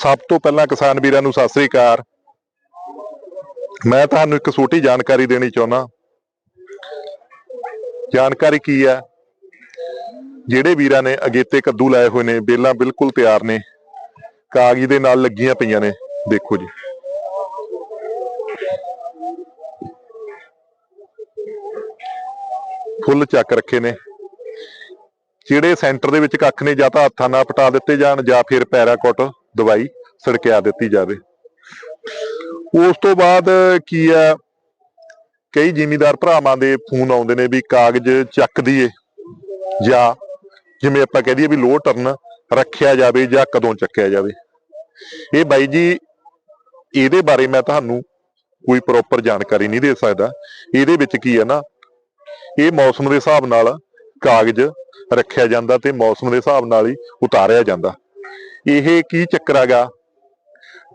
ਸਭ ਤੋਂ ਪਹਿਲਾਂ ਕਿਸਾਨ ਵੀਰਾਂ ਨੂੰ ਸਤਿ ਸ੍ਰੀ ਅਕਾਲ। ਮੈਂ ਤੁਹਾਨੂੰ ਇੱਕ ਛੋਟੀ ਜਾਣਕਾਰੀ ਦੇਣੀ ਚਾਹੁੰਦਾ। ਜਾਣਕਾਰੀ ਕੀ ਹੈ? ਜਿਹੜੇ ਵੀਰਾਂ ਨੇ ਅਗੇਤੇ ਕੱਦੂ ਲਾਏ ਹੋਏ ਨੇ, ਬੇਲਾਂ ਬਿਲਕੁਲ ਤਿਆਰ ਨੇ। ਕਾਗਜ਼ ਦੇ ਨਾਲ ਲੱਗੀਆਂ ਪਈਆਂ ਨੇ, ਦੇਖੋ ਜੀ। ਫੁੱਲ ਚੱਕ ਰੱਖੇ ਨੇ। ਜਿਹੜੇ ਸੈਂਟਰ ਦੇ ਵਿੱਚ ਕੱਖ ਨੇ, ਜਾਂ ਤਾਂ ਹੱਥਾਂ ਨਾਲ ਪਟਾ ਦਿੱਤੇ ਜਾਣ, ਜਾਂ ਫਿਰ ਪੈਰਾਕੋਟ ਦਵਾਈ ਸੜਕਿਆ ਦਿੱਤੀ ਜਾਵੇ। ਉਸ ਤੋਂ ਬਾਅਦ ਕੀ ਆ, ਕਈ ਜ਼ਿਮੀਦਾਰ ਭਰਾਵਾਂ ਦੇ ਫੋਨ ਆਉਂਦੇ ਨੇ ਵੀ ਕਾਗਜ਼ ਚੱਕ ਦਈਏ, ਜਾਂ ਜਿਵੇਂ ਆਪਾਂ ਕਹਿ ਦਈਏ ਵੀ ਲੋਹ ਟਰਨ ਰੱਖਿਆ ਜਾਵੇ ਜਾਂ ਕਦੋਂ ਚੱਕਿਆ ਜਾਵੇ। ਇਹ ਬਾਈ ਜੀ, ਇਹਦੇ ਬਾਰੇ ਮੈਂ ਤੁਹਾਨੂੰ ਕੋਈ ਪ੍ਰੋਪਰ ਜਾਣਕਾਰੀ ਨਹੀਂ ਦੇ ਸਕਦਾ। ਇਹਦੇ ਵਿੱਚ ਕੀ ਹੈ ਨਾ, ਇਹ ਮੌਸਮ ਦੇ ਹਿਸਾਬ ਨਾਲ ਕਾਗਜ਼ ਰੱਖਿਆ ਜਾਂਦਾ ਤੇ ਮੌਸਮ ਦੇ ਹਿਸਾਬ ਨਾਲ ਹੀ ਉਤਾਰਿਆ ਜਾਂਦਾ। ਇਹ ਕੀ ਚੱਕਰ ਹੈਗਾ?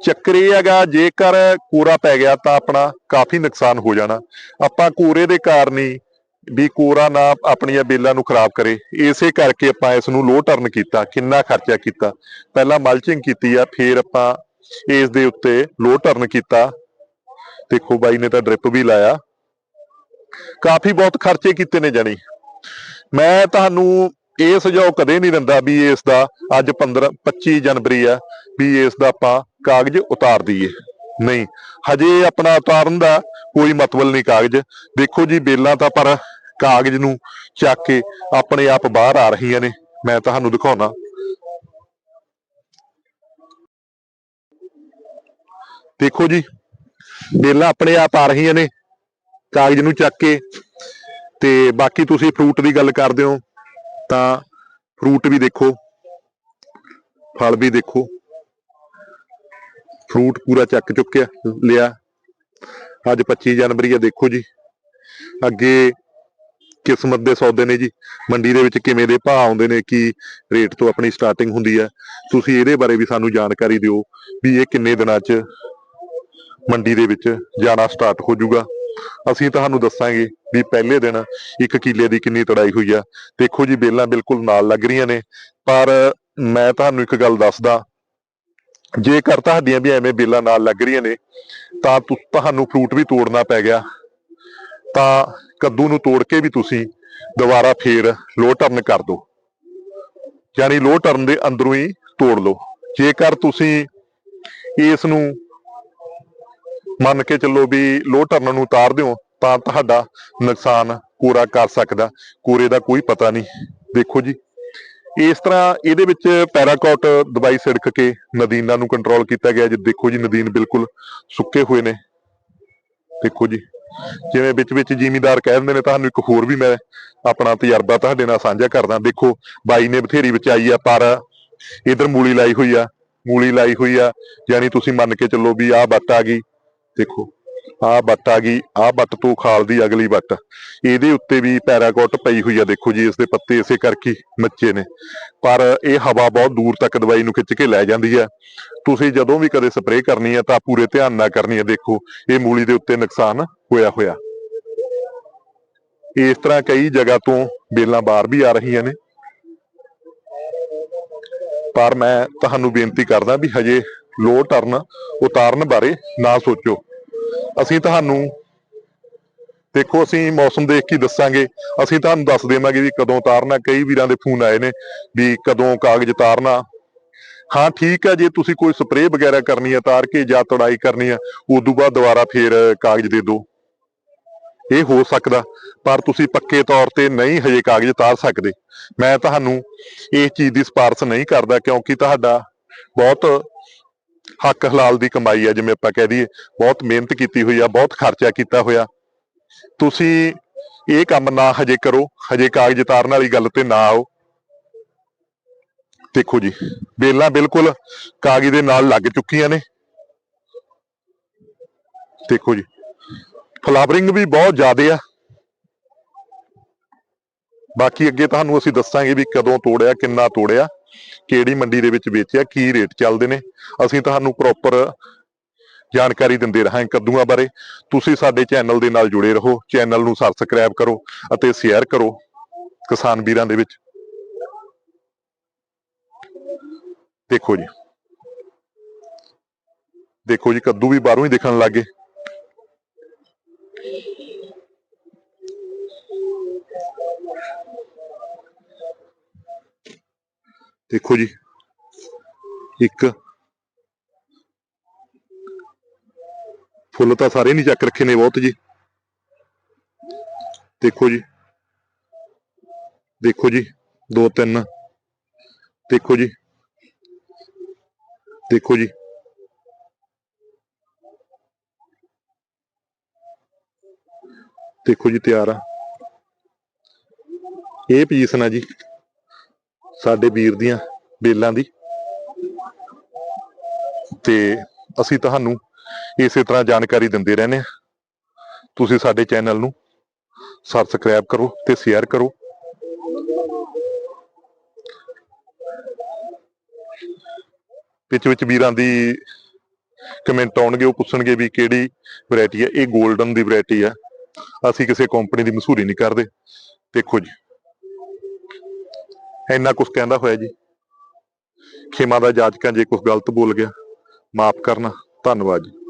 ਚੱਕਰ ਇਹ ਹੈਗਾ, ਜੇਕਰ ਕੋਰਾ ਪੈ ਗਿਆ ਤਾਂ ਆਪਣਾ ਕਾਫੀ ਨੁਕਸਾਨ ਹੋ ਜਾਣਾ। ਆਪਾਂ ਕੋਰੇ ਦੇ ਕਾਰਨ ਹੀ ਵੀ ਕੋਰਾ ਨਾ ਆਪਣੀਆਂ ਬੇਲਾਂ ਨੂੰ ਖਰਾਬ ਕਰੇ। ਇਸੇ ਕਰਕੇ ਆਪਾਂ ਇਸ ਨੂੰ ਲੋ ਟਰਨ ਕੀਤਾ, ਕਿੰਨਾ ਖਰਚਾ ਕੀਤਾ। ਪਹਿਲਾਂ ਮਲਚਿੰਗ ਕੀਤੀ ਆ, ਫਿਰ ਆਪਾਂ ਇਸ ਦੇ ਉੱਤੇ ਲੋ ਟਰਨ ਕੀਤਾ। ਦੇਖੋ ਬਾਈ ਨੇ ਤਾਂ ਡ੍ਰਿਪ ਵੀ ਲਾਇਆ। ਕਾਫੀ ਬਹੁਤ ਖਰਚੇ ਕੀਤੇ ਨੇ ਜਾਣੀ। ਮੈਂ ਤੁਹਾਨੂੰ ਇਹ ਸੁਝਾਅ ਕਦੇ ਨਹੀਂ ਦਿੰਦਾ ਵੀ ਇਸ ਦਾ ਅੱਜ 15 25 ਜਨਵਰੀ ਆ ਵੀ ਇਸ ਦਾ ਆਪਾਂ ਕਾਗਜ਼ ਉਤਾਰ ਦਈਏ। ਨਹੀਂ, ਹਜੇ ਆਪਣਾ ਉਤਾਰਨ ਦਾ ਕੋਈ ਮਤਲਬ ਨਹੀਂ ਕਾਗਜ਼। ਦੇਖੋ ਜੀ, ਬੇਲਾਂ ਤਾਂ ਪਰ ਕਾਗਜ਼ ਨੂੰ ਚੱਕ ਕੇ ਆਪਣੇ ਆਪ ਬਾਹਰ ਆ ਰਹੀਆਂ ਨੇ। ਮੈਂ ਤੁਹਾਨੂੰ ਦਿਖਾਉਣਾ। ਦੇਖੋ ਜੀ, ਬੇਲਾਂ ਆਪਣੇ ਆਪ ਆ ਰਹੀਆਂ ਨੇ। ਕਾਗਜ਼ ਨੂੰ ਚੱਕ ਕੇ ਤੇ ਬਾਕੀ ਤੁਸੀਂ ਫਰੂਟ ਦੀ ਗੱਲ ਕਰਦੇ ਹੋ, ਤਾਂ ਫਰੂਟ ਵੀ ਦੇਖੋ, ਫਲ ਵੀ ਦੇਖੋ। ਫਰੂਟ ਪੂਰਾ ਚੱਕ ਚੁੱਕਿਆ, ਲਿਆ। ਅੱਜ 25 ਜਨਵਰੀ ਆ, ਦੇਖੋ ਜੀ। ਅੱਗੇ ਕਿਸਮਤ ਦੇ ਸੌਦੇ ਨੇ ਜੀ। ਮੰਡੀ ਦੇ ਵਿੱਚ ਕਿਵੇਂ ਦੇ ਭਾਅ ਆਉਂਦੇ ਨੇ, ਕੀ ਰੇਟ ਤੋਂ ਆਪਣੀ ਸਟਾਰਟਿੰਗ ਹੁੰਦੀ ਹੈ ਤੁਸੀਂ ਇਹਦੇ ਬਾਰੇ ਵੀ ਸਾਨੂੰ ਜਾਣਕਾਰੀ ਦਿਓ ਵੀ ਇਹ ਕਿੰਨੇ ਦਿਨਾਂ 'ਚ ਮੰਡੀ ਦੇ ਵਿੱਚ ਜਾਣਾ ਸਟਾਰਟ ਹੋ ਜਾਊਗਾ। ਅਸੀਂ ਤੁਹਾਨੂੰ ਦੱਸਾਂਗੇ ਵੀ ਪਹਿਲੇ ਦਿਨ ਇੱਕ ਕਿੱਲੇ ਦੀ ਕਿੰਨੀ ਤੜਾਈ ਹੋਈ ਆ। ਦੇਖੋ ਜੀ, ਬੇਲਾਂ ਬਿਲਕੁਲ ਨਾਲ ਲੱਗ ਰਹੀਆਂ ਨੇ। ਪਰ ਮੈਂ ਤੁਹਾਨੂੰ ਇੱਕ ਗੱਲ ਦੱਸਦਾ, ਜੇਕਰ ਤੁਹਾਡੀਆਂ ਵੀ ਐਵੇਂ ਬੇਲਾਂ ਨਾਲ ਲੱਗ ਰਹੀਆਂ ਨੇ, ਤਾਂ ਤੁਹਾਨੂੰ ਫਰੂਟ ਵੀ ਤੋੜਨਾ ਪੈ ਗਿਆ। ਤਾਂ ਕੱਦੂ ਨੂੰ ਤੋੜ ਕੇ ਵੀ ਤੁਸੀਂ ਦੁਬਾਰਾ ਫੇਰ ਲੋ ਟਰਨ ਕਰ ਦਿਓ। ਯਾਨੀ ਲੋ ਟਰਨ ਦੇ ਅੰਦਰੋਂ ਹੀ ਤੋੜ ਲਓ। ਜੇਕਰ ਤੁਸੀਂ ਇਸ ਨੂੰ ਮੰਨ ਕੇ ਚੱਲੋ ਵੀ ਲੋ ਟਰਨ ਨੂੰ ਉਤਾਰ ਦਿਓ, ਤਾਂ ਤੁਹਾਡਾ ਨੁਕਸਾਨ ਪੂਰਾ ਕਰ ਸਕਦਾ। ਕੂਰੇ ਦਾ ਕੋਈ ਪਤਾ ਨਹੀਂ। ਦੇਖੋ ਜੀ, ਇਸ ਤਰ੍ਹਾਂ ਇਹਦੇ ਵਿੱਚ ਪੈਰਾਕੋਟ ਦਵਾਈ ਛਿੜਕ ਕੇ ਨਦੀਨਾਂ ਨੂੰ ਕੰਟਰੋਲ ਕੀਤਾ ਗਿਆ ਜੇ। ਦੇਖੋ ਜੀ, ਨਦੀਨ ਬਿਲਕੁਲ ਸੁੱਕੇ ਹੋਏ ਨੇ। ਦੇਖੋ ਜੀ, ਜਿਵੇਂ ਵਿੱਚ ਵਿੱਚ ਜ਼ਿਮੀਦਾਰ ਕਹਿ ਦਿੰਦੇ ਨੇ, ਤੁਹਾਨੂੰ ਇੱਕ ਹੋਰ ਵੀ ਮੈਂ ਆਪਣਾ ਤਜਰਬਾ ਤੁਹਾਡੇ ਨਾਲ ਸਾਂਝਾ ਕਰਦਾ। ਦੇਖੋ, ਬਾਈ ਨੇ ਬਥੇਰੀ ਵਿੱਚ ਆਈ ਆ, ਪਰ ਇਧਰ ਮੂਲੀ ਲਾਈ ਹੋਈ ਆ, ਮੂਲੀ ਲਾਈ ਹੋਈ ਆ, ਯਾਨੀ ਤੁਸੀਂ ਮੰਨ ਕੇ ਚੱਲੋ ਵੀ ਆਹ ਬੱਟ ਆ ਗਈ। ਦੇਖੋ, ਆਹ ਬੱਟ ਆ ਗਈ, ਆਹ ਬੱਟ ਤੋਂ ਖਾਲ ਦੀ ਅਗਲੀ ਬੱਟ ਇਹਦੇ ਉੱਤੇ ਵੀ ਪੈਰਾਕੋਟ ਪਈ ਹੋਈ ਆ, ਦੇਖੋ ਜੀ ਇਸ ਦੇ ਪੱਤੇ ਇਸੇ ਕਰਕੇ ਮੱਚੇ ਨੇ। ਪਰ ਇਹ ਹਵਾ ਬਹੁਤ ਦੂਰ ਤੱਕ ਦਵਾਈ ਨੂੰ ਖਿੱਚ ਕੇ ਲੈ ਜਾਂਦੀ ਹੈ ਤੁਸੀਂ ਜਦੋਂ ਵੀ ਕਦੇ ਸਪਰੇਅ ਕਰਨੀ ਹੈ ਤਾਂ ਪੂਰੇ ਧਿਆਨ ਨਾਲ ਕਰਨੀ ਹੈ ਦੇਖੋ, ਇਹ ਮੂਲੀ ਦੇ ਉੱਤੇ ਨੁਕਸਾਨ ਹੋਇਆ ਹੋਇਆ। ਇਸ ਤਰ੍ਹਾਂ ਕਈ ਜਗ੍ਹਾ ਤੋਂ ਬੇਲਾਂ ਬਾਹਰ ਵੀ ਆ ਰਹੀਆਂ ਨੇ। ਪਰ ਮੈਂ ਤੁਹਾਨੂੰ ਬੇਨਤੀ ਕਰਦਾ ਵੀ ਹਜੇ ਲੋ ਟਰਨ ਉਤਾਰਨ ਬਾਰੇ ਨਾ ਸੋਚੋ। ਅਸੀਂ ਤੁਹਾਨੂੰ ਦੇਖੋ, ਅਸੀਂ ਮੌਸਮ ਦੇਖ ਕੇ ਹੀ ਦੱਸਾਂਗੇ। ਅਸੀਂ ਤੁਹਾਨੂੰ ਦੱਸ ਦੇਵਾਂਗੇ ਵੀ ਕਦੋਂ ਉਤਾਰਨਾ, ਕਈ ਵੀਰਾਂ ਦੇ ਫੋਨ ਆਏ ਨੇ ਵੀ ਕਦੋਂ ਕਾਗਜ਼ ਉਤਾਰਨਾ। ਹਾਂ, ਠੀਕ ਹੈ, ਜੇ ਤੁਸੀਂ ਕੋਈ ਸਪਰੇਅ ਵਗੈਰਾ ਕਰਨੀ ਹੈ ਤਾਰ ਕੇ ਜਾਂ ਤੜਾਈ ਕਰਨੀ ਹੈ ਤੋਂ ਬਾਅਦ ਦੁਬਾਰਾ ਫੇਰ ਕਾਗਜ਼ ਦੇ ਦਿਓ। ਇਹ ਹੋ ਸਕਦਾ, ਪਰ ਤੁਸੀਂ ਪੱਕੇ ਤੌਰ ਤੇ ਨਹੀਂ ਹਜੇ ਕਾਗਜ਼ ਤਾਰ ਸਕਦੇ। ਮੈਂ ਤੁਹਾਨੂੰ ਇਸ ਚੀਜ਼ ਦੀ ਸਿਫਾਰਸ਼ ਨਹੀਂ ਕਰਦਾ, ਕਿਉਂਕਿ ਤੁਹਾਡਾ ਬਹੁਤ ਹੱਕ ਹਲਾਲ ਦੀ ਕਮਾਈ ਹੈ ਜਿਵੇਂ ਆਪਾਂ ਕਹਿ ਦਈਏ, ਬਹੁਤ ਮਿਹਨਤ ਕੀਤੀ ਹੋਈ ਆ, ਬਹੁਤ ਖਰਚਾ ਕੀਤਾ ਹੋਇਆ। ਤੁਸੀਂ ਇਹ ਕੰਮ ਨਾ ਹਜੇ ਕਰੋ, ਹਜੇ ਕਾਗਜ਼ ਉਤਾਰਨ ਵਾਲੀ ਗੱਲ ਤੇ ਨਾ ਆਓ। ਦੇਖੋ ਜੀ ਬੇਲਾਂ ਬਿਲਕੁਲ ਕਾਗਜ਼ ਦੇ ਨਾਲ ਲੱਗ ਚੁੱਕੀਆਂ ਨੇ। ਦੇਖੋ ਜੀ, ਫਲਾਵਰਿੰਗ ਵੀ ਬਹੁਤ ਜ਼ਿਆਦਾ ਆ। ਬਾਕੀ ਅੱਗੇ ਤੁਹਾਨੂੰ ਅਸੀਂ ਦੱਸਾਂਗੇ ਵੀ ਕਦੋਂ ਤੋੜਿਆ, ਕਿੰਨਾ ਤੋੜਿਆ। ਕਿਹੜੀ ਮੰਡੀ ਦੇ ਵਿੱਚ ਵੇਚਿਆ, ਕੀ ਰੇਟ ਚੱਲਦੇ ਨੇ, ਅਸੀਂ ਤੁਹਾਨੂੰ ਪ੍ਰੋਪਰ ਜਾਣਕਾਰੀ ਦਿੰਦੇ ਰਹਾਂਗੇ ਕੱਦੂਆਂ ਬਾਰੇ। ਤੁਸੀਂ ਸਾਡੇ ਚੈਨਲ ਦੇ ਨਾਲ ਜੁੜੇ ਰਹੋ ਚੈਨਲ ਨੂੰ ਸਬਸਕ੍ਰਾਈਬ ਕਰੋ ਅਤੇ ਸ਼ੇਅਰ ਕਰੋ ਕਿਸਾਨ ਵੀਰਾਂ ਦੇ ਵਿੱਚ। ਦੇਖੋ ਜੀ। ਦੇਖੋ ਜੀ, ਕੱਦੂ ਵੀ ਬਾਹਰੋਂ ਹੀ ਦਿਖਣ ਲੱਗੇ ਦੇਖੋ ਜੀ। ਇੱਕ। ਫੁੱਲ ਤਾਂ ਸਾਰੇ ਨਹੀਂ ਚੱਕ ਰੱਖੇ ਨੇ ਬਹੁਤ ਜੀ। ਦੇਖੋ ਜੀ। ਦੇਖੋ ਜੀ, ਦੋ ਤਿੰਨ। ਦੇਖੋ ਜੀ। ਦੇਖੋ ਜੀ। ਦੇਖੋ ਜੀ, ਤਿਆਰ ਆ। ਇਹ ਪੋਜੀਸ਼ਨ ਆ ਜੀ। ਸਾਡੇ ਵੀਰ ਦੀਆਂ ਬੇਲਾਂ ਦੀ। ਤੇ ਅਸੀਂ ਤੁਹਾਨੂੰ ਇਸੇ ਤਰ੍ਹਾਂ ਜਾਣਕਾਰੀ ਦਿੰਦੇ ਰਹਿੰਦੇ ਹਾਂ। ਤੁਸੀਂ ਸਾਡੇ ਚੈਨਲ ਨੂੰ ਸਬਸਕ੍ਰਾਈਬ ਕਰੋ ਤੇ ਸ਼ੇਅਰ ਕਰੋ। ਵਿੱਚ ਵਿੱਚ ਵੀਰਾਂ ਦੀ ਕਮੈਂਟ ਆਉਣਗੇ, ਉਹ ਪੁੱਛਣਗੇ ਵੀ ਕਿਹੜੀ ਵੈਰਾਈਟੀ ਹੈ। ਇਹ 골ਡਨ ਦੀ ਵੈਰਾਈਟੀ ਹੈ। ਅਸੀਂ ਕਿਸੇ ਕੰਪਨੀ ਦੀ ਮਸ਼ਹੂਰੀ ਨਹੀਂ ਕਰਦੇ। ਦੇਖੋ ਜੀ। ਇੰਨਾ ਕੁਝ ਕਹਿੰਦਾ ਹੋਇਆ ਜੀ। ਖੇਮਾ ਦਾ ਜਾਜਕਾਂ ਜੇ ਕੁਝ ਗਲਤ ਬੋਲ ਗਿਆ, ਮਾਫ ਕਰਨਾ। ਧੰਨਵਾਦ ਜੀ।